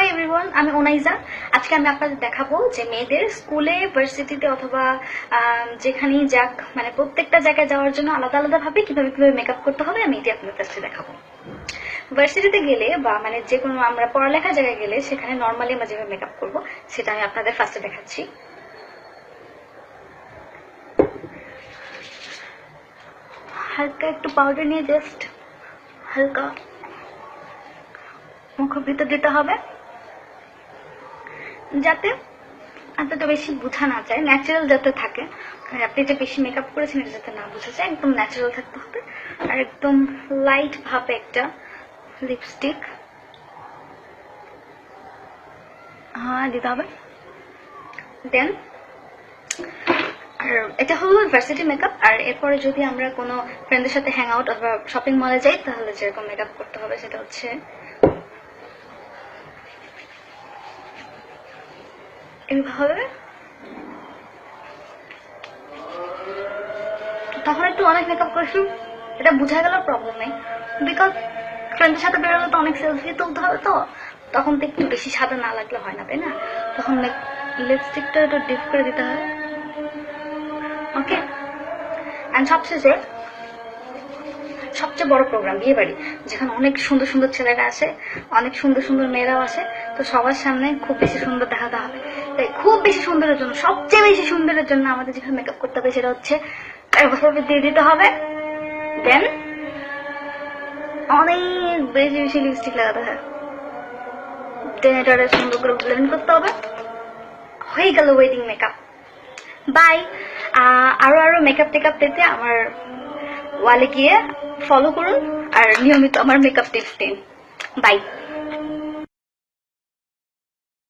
Hi everyone আমি ওনাইজা আজকে আমি আপনাদের দেখাবো যে মেয়েদের স্কুলে, ভার্সিটিতে অথবা যেখানেই যাক মানে প্রত্যেকটা জায়গায় যাওয়ার জন্য আলাদা আলাদা ভাবে কীভাবে কীভাবে মেকআপ করতে হবে, আমি এটি আপনাদের কাছে দেখাবো। ভার্সিটিতে গেলে বা মানে যে কোনো আমরা পড়ালেখার জায়গায় গেলে সেখানে নর্মালি আমরা যেভাবে মেকআপ করব, সেটা আমি আপনাদের ফার্স্টে দেখাচ্ছি। হালকা একটু পাউডার নিয়ে জাস্ট হালকা মুখ ভিতর দিতে হবে। যাতে এতটা বেশি বোঝা না যায় ন্যাচারাল যাতে থাকে। আপনি যে বেশি মেকআপ করেছেন, এটা যাতে না বোঝা যায়, একদম ন্যাচারাল থাকতে হবে। আর একদম লাইট ভাবে একটা লিপস্টিক হ্যাঁ দিতে হবে। দেন আর এটা হলো ভার্সিটি মেকআপ আর এরপরে যদি আমরা কোনো ফ্রেন্ডের সাথে হ্যাং আউট অথবা শপিং মলে যাই, তাহলে যেরকম মেকআপ করতে হবে, সেটা হচ্ছে এইভাবে তখন একটু অনেক মেকআপ করছি। এটা বোঝা গেল প্রবলেম নেই। বিকজ ফ্রেন্ডের সাথে বেরোলে তো অনেক সেলফি তুলতে হবে তো। তখন তো একটু বেশি সাদা না লাগলে হয় না, তাই না? তখন লিপস্টিকটা একটু ডিপ করে দিতে হয়। ওকে অ্যান্ড সবশেষে সবচেয়ে বড় প্রোগ্রাম বিয়ে বাড়ি যেখানে অনেক সুন্দর সুন্দর ছেলেরা আসে, অনেক সুন্দর সুন্দর মেয়েরাও আসে। তো সবার সামনে খুব বেশি সুন্দর দেখাতে হবে। তাই খুব বেশি সুন্দরের জন্য, সবচেয়ে বেশি সুন্দরের জন্য আমাদের যেখানে মেকআপ করতে হবে সেটা হচ্ছে দিয়ে দিতে হবে। দেন অনেক বেশি বেশি লিপস্টিক লাগাতে হয়। দেন এটা সুন্দর করে ব্লেন্ড করতে হবে। হয়ে গেল ওয়েডিং মেকআপ বাই আরও আরও মেকআপ টেকআপ পেতে আমার ওয়ালে গিয়ে ফলো করুন আর নিয়মিত আমার মেকআপ টিপস দিন। বাই